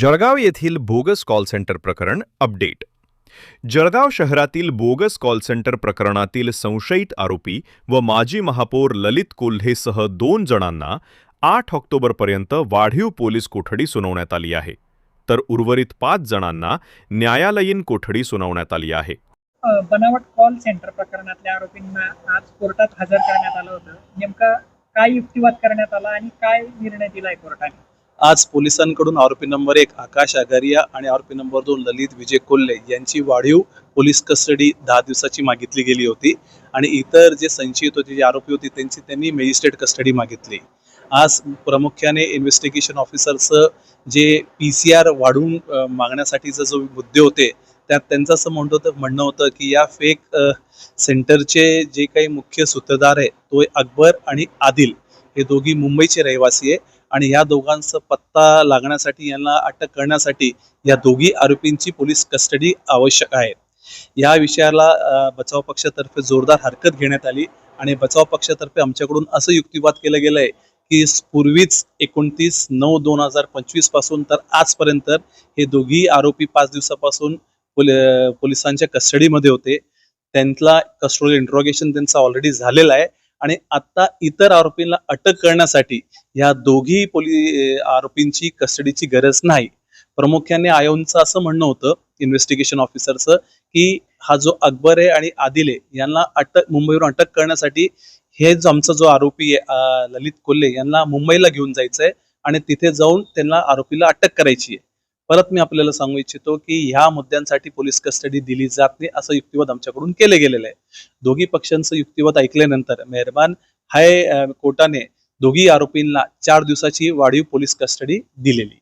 जळगाव येथील bogus call centre प्रकरण update. Jalgaon शहरातील बोगस कॉल सेंटर प्रकरणातील संशयित आरोपी व माजी महापौर ललित कोल्हेसह दोन जणांना आठ ऑक्टोबरपर्यंत वाढीव पोलीस कोठडी सुनावण्यात आली आहे. तर उर्वरित पाच जणांना न्यायालयीन कोठडी सुनावण्यात आली आहे. बनावट कॉल सेंटर प्रकरणातल्या आरोपींना आज कोर्टात हजर करण्यात आलं होतं. नेमका काय युक्तिवाद करण्यात आला आणि काय निर्णय दिलाय कोर्टाने? आज पोलिसांकडून आरोपी नंबर एक आकाश आगारिया आणि आरोपी नंबर दोन ललित विजय कोल्हे यांची वाढीव पोलीस कस्टडी दहा दिवसाची मागितली गेली होती. आणि इतर जे संशयित होते जे आरोपी होते त्यांची त्यांनी मॅजिस्ट्रेट कस्टडी मागितली. आज प्रामुख्याने investigation ऑफिसरचं J P C R वाढवून अ, मागण्यासाठीचे जो मुद्दे होते त्यात त्यांचं असं म्हणत होतं म्हणणं होतं की या फेक सेंटरचे जे काही मुख्य सूत्रधार आहे तो अकबर आणि आदिल. हे दोघी मुंबईचे रहिवासी आहे आणि या दोघांचा पत्ता लागण्यासाठी यांना अटक करण्यासाठी या दोघी आरोपींची पोलीस कस्टडी आवश्यक आहे. या विषयाला बचाव पक्षातर्फे जोरदार हरकत घेण्यात आली आणि बचाव पक्षातर्फे आमच्याकडून असं युक्तिवाद केलं गेलं आहे की पूर्वीच एकोणतीस नऊ दोन हजार पंचवीसपासून तर आजपर्यंत हे दोघी आरोपी पाच दिवसापासून पोलिसांच्या कस्टडीमध्ये होते. त्यांना कस्टोडियल इंट्रोगेशन त्यांचं ऑलरेडी झालेलं आहे. आणि आता इतर आरोपींना अटक करण्यासाठी या दोघी पोली आरोपींची कस्टडीची गरज नाही. प्रामुख्याने आयोनचं असं म्हणणं होतं इन्व्हेस्टिगेशन ऑफिसरचं की हा जो अकबर आहे आणि आदिल आहे यांना अटक मुंबईवरून अटक करण्यासाठी हे जो आमचा जो आरोपी आहे ललित कोल्हे यांना मुंबईला घेऊन जायचं आहे आणि तिथे जाऊन त्यांना आरोपीला अटक करायची आहे. परत मी आपल्याला सांगू इच्छितो की ह्या मुद्द्यांसाठी पोलीस कस्टडी दिली जात नाही असं युक्तिवाद आमच्याकडून केले गेलेलं आहे. दोघी पक्षांचं युक्तिवाद ऐकल्यानंतर मेहरबान हाय कोर्टाने दोघी आरोपींना चार दिवसाची वाढीव पोलीस कस्टडी दिलेली.